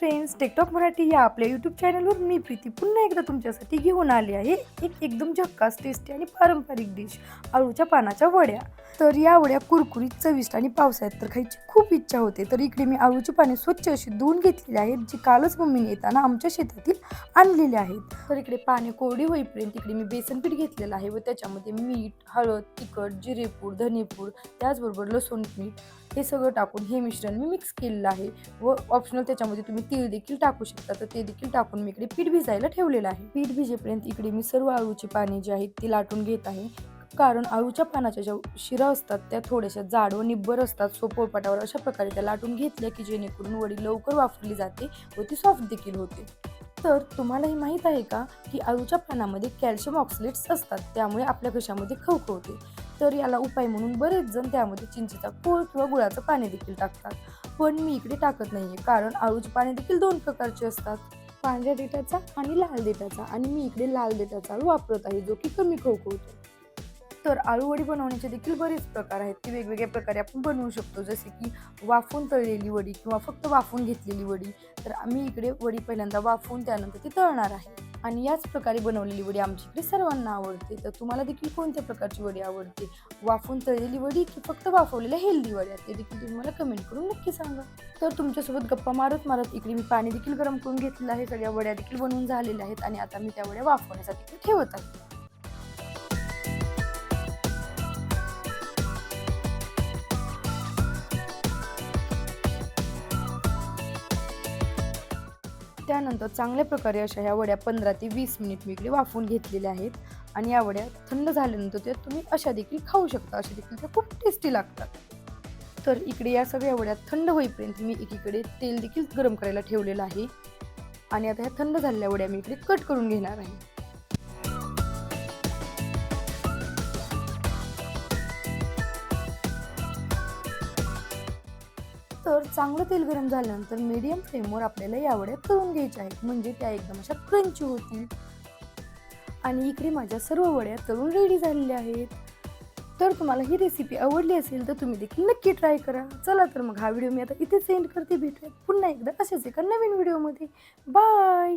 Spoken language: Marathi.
फ्रेंड्स टिकटॉक मराठी या आपल्या यूट्यूब चॅनलवर मी प्रीती पुन्हा एकदा तुमच्यासाठी घेऊन आली आहे एक एकदम झक्कास टेस्टी आणि पारंपरिक डिश आळूच्या पानाच्या वड्या. तर या वड्या कुरकुरीत चविष्ट आणि पावसाळ्यात तर खायची खूप इच्छा होते. तर इकडे मी आळूची पाने स्वच्छ अशी धुवून घेतलेली आहेत जी कालच मम्मीने येताना आमच्या शेतातील आणलेली आहेत. तर इकडे पाने कोरडी होईपर्यंत इकडे मी बेसन पीठ घेतलेलं आहे व त्याच्यामध्ये मीठ हळद तिखट जिरेपूड धनेपूड त्याचबरोबर लसूण मीठ हे सगळं टाकून हे मिश्रण मी मिक्स केलेलं आहे व ऑप्शनल त्याच्यामध्ये तुम्ही तीळ देखील टाकू शकता. तर ते देखील टाकून मी इकडे पीठ भिजायला ठेवलेलं आहे. पीठ भिजेपर्यंत इकडे मी सर्व आळूची पाने जी आहेत ती लाटून घेत आहे. कारण आळूच्या पानाच्या ज्या शिरा असतात त्या थोड्याशा जाड व निब्बर असतात सो पोळपाटावर अशा प्रकारे त्या लाटून घेतल्या की जेणेकरून वडी लवकर वापरली जाते व ती सॉफ्ट देखील होते. तर तुम्हालाही माहीत आहे का की आळूच्या पानामध्ये कॅल्शियम ऑक्सिलेट्स असतात त्यामुळे आपल्या घशामध्ये खवखवते तर याला उपाय म्हणून बरेच जण त्यामध्ये चिंचेचा कोळ किंवा गुळाचं पाणी देखील टाकतात. पण मी इकडे टाकत नाही आहे कारण आळूचे पाणी देखील दोन प्रकारचे असतात. पांढऱ्या देठाचा आणि लाल देठाचा आणि मी इकडे लाल देठाचा वापरत आहे जो की कमी खवखवतो. तर आळूवडी बनवण्याचे देखील बरेच प्रकार आहेत. ती वेगवेगळ्या प्रकारे आपण बनवू शकतो. जसे की वाफून तळलेली वडी किंवा फक्त वाफून घेतलेली वडी. तर आम्ही इकडे वडी पहिल्यांदा वाफून त्यानंतर ती तळणार आहे. आणि याच प्रकारे बनवलेली वडी आमच्या इकडे सर्वांना आवडते. तर तुम्हाला देखील कोणत्या प्रकारची वडी आवडते? वाफून तळलेली वडी की फक्त वाफवलेल्या हेल्दी वड्या? ते देखील तुम्ही मला कमेंट करून नक्की सांगा. तर तुमच्यासोबत गप्पा मारत मारत इकडे मी पाणी देखील गरम करून घेतलेलं आहे. सगळ्या वड्या देखील बनवून झालेल्या आहेत आणि आता मी त्या वड्या वाफवण्यासाठी ठेवत आहे. त्यानंतर चांगल्या प्रकारे अशा ह्या वड्या पंधरा ते वीस मिनिट मी इकडे वाफवून घेतलेल्या आहेत. आणि या वड्या थंड झाल्यानंतर त्या तुम्ही अशा देखील खाऊ शकता अशा देखील त्या खूप टेस्टी लागतात. तर इकडे या सगळ्या वड्या थंड होईपर्यंत मी एकीकडे तेल देखील गरम करायला ठेवलेलं आहे. आणि आता ह्या थंड झालेल्या वड्या मी इकडे कट करून घेणार आहे. तर चांगलं तेल गरम झाल्यानंतर मीडियम फ्लेमवर आपल्याला या वड्या तळून घ्यायच्या आहेत. म्हणजे त्या एकदम अशा क्रंची होतील. आणि इकडे माझ्या सर्व वड्या तळून रेडी झालेल्या आहेत. तर तुम्हाला ही रेसिपी आवडली असेल तर तुम्ही देखील नक्की ट्राय करा. चला तर मग हा व्हिडिओ मी आता इथे सेंड करते. भेटूया पुन्हा एकदा असेच एका नवीन व्हिडिओमध्ये बाय